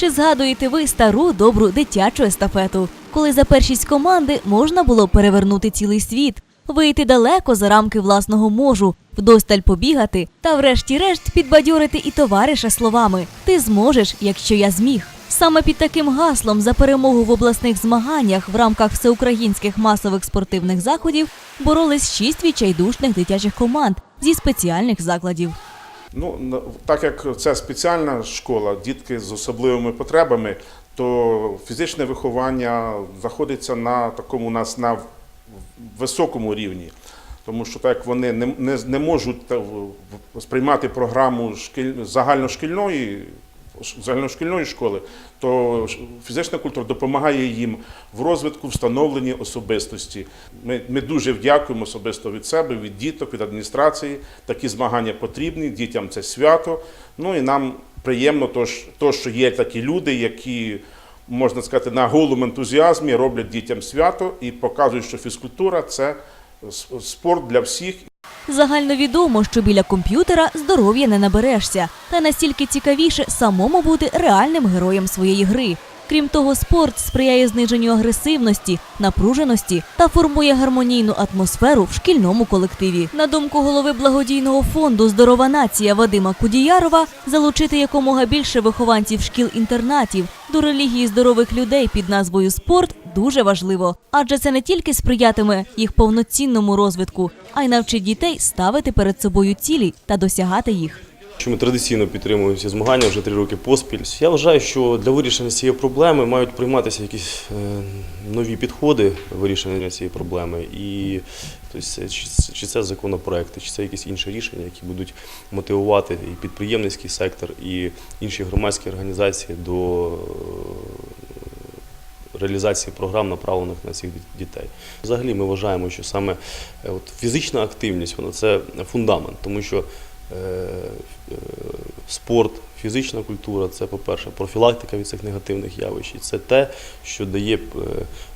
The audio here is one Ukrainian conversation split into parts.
Чи згадуєте ви стару добру дитячу естафету, коли за першість команди можна було перевернути цілий світ, вийти далеко за рамки власного можу, вдосталь побігати та, врешті-решт, підбадьорити і товариша словами Ти зможеш, якщо я зміг. Саме під таким гаслом за перемогу в обласних змаганнях в рамках всеукраїнських масових спортивних заходів боролись шість відчайдушних дитячих команд зі спеціальних закладів. Ну, так як це спеціальна школа, дітки з особливими потребами, то фізичне виховання знаходиться на такому у нас на високому рівні. Тому що так вони не, не, не можуть в- сприймати програму шкіль, загальношкільної, загальношкільної школи, то фізична культура допомагає їм в розвитку, встановленні особистості. Ми, ми дуже дякуємо особисто від себе, від діток, від адміністрації. Такі змагання потрібні, дітям це свято. Ну і нам приємно, то що є такі люди, які. Можна сказати, на голому ентузіазмі роблять дітям свято і показують, що фізкультура це спорт для всіх Загальновідомо, що біля комп'ютера здоров'я не наберешся, та настільки цікавіше самому бути реальним героєм своєї гри. Крім того, спорт сприяє зниженню агресивності, напруженості та формує гармонійну атмосферу в шкільному колективі. На думку голови благодійного фонду Здорова нація Вадима Кудіярова, залучити якомога більше вихованців шкіл-інтернатів до релігії здорових людей під назвою спорт дуже важливо, адже це не тільки сприятиме їх повноцінному розвитку, а й навчить дітей ставити перед собою цілі та досягати їх. Що ми традиційно підтримуємо ці змагання вже три роки поспіль. Я вважаю, що для вирішення цієї проблеми мають прийматися якісь е, нові підходи вирішення цієї проблеми. І тобто, чи, це- законопроекти, чи це якісь інші рішення, які будуть мотивувати і підприємницький сектор, і інші громадські організації до е, реалізації програм, направлених на цих дітей. Взагалі ми вважаємо, що саме е, от, фізична активність вона це фундамент, тому що спорт, фізична культура це, по-перше, профілактика від цих негативних явищ. І це те, що дає е,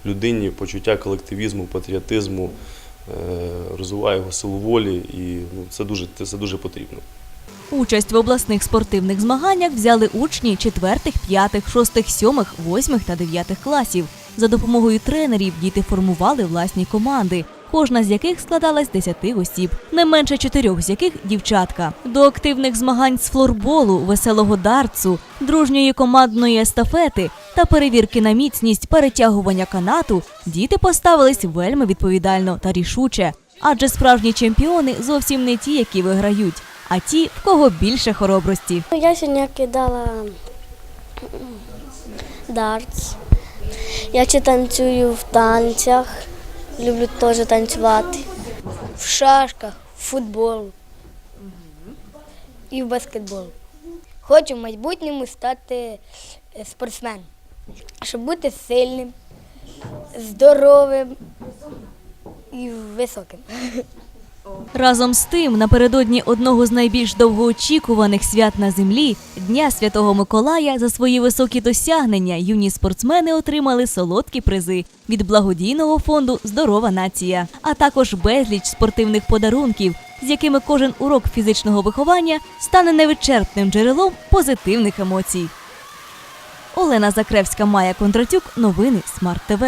людині почуття колективізму, патріотизму, е, розвиває його силу волі, і ну, це дуже, це дуже потрібно. Участь в обласних спортивних змаганнях взяли учні 4, 5, 6, 7, 8 та 9 класів. За допомогою тренерів діти формували власні команди, кожна з яких складалась з 10 осіб, не менше чотирьох з яких дівчатка. До активних змагань з флорболу, веселого дартсу, дружньої командної естафети та перевірки на міцність перетягування канату діти поставились вельми відповідально та рішуче. Адже справжні чемпіони зовсім не ті, які виграють, а ті, в кого більше хоробрості. Я сьогодні кидала дартс. Я ще танцюю в танцях. Люблю теж танцювати. В шашках, в футбол і в баскетбол. Хочу в майбутньому стати е, спортсменом, щоб бути сильним, здоровим і високим. Разом з тим, напередодні одного з найбільш довгоочікуваних свят на землі Дня Святого Миколая за свої високі досягнення юні спортсмени отримали солодкі призи від благодійного фонду Здорова нація, а також безліч спортивних подарунків, з якими кожен урок фізичного виховання стане невичерпним джерелом позитивних емоцій. Олена Закревська, Майя Кондратюк, новини Смарт ТВ.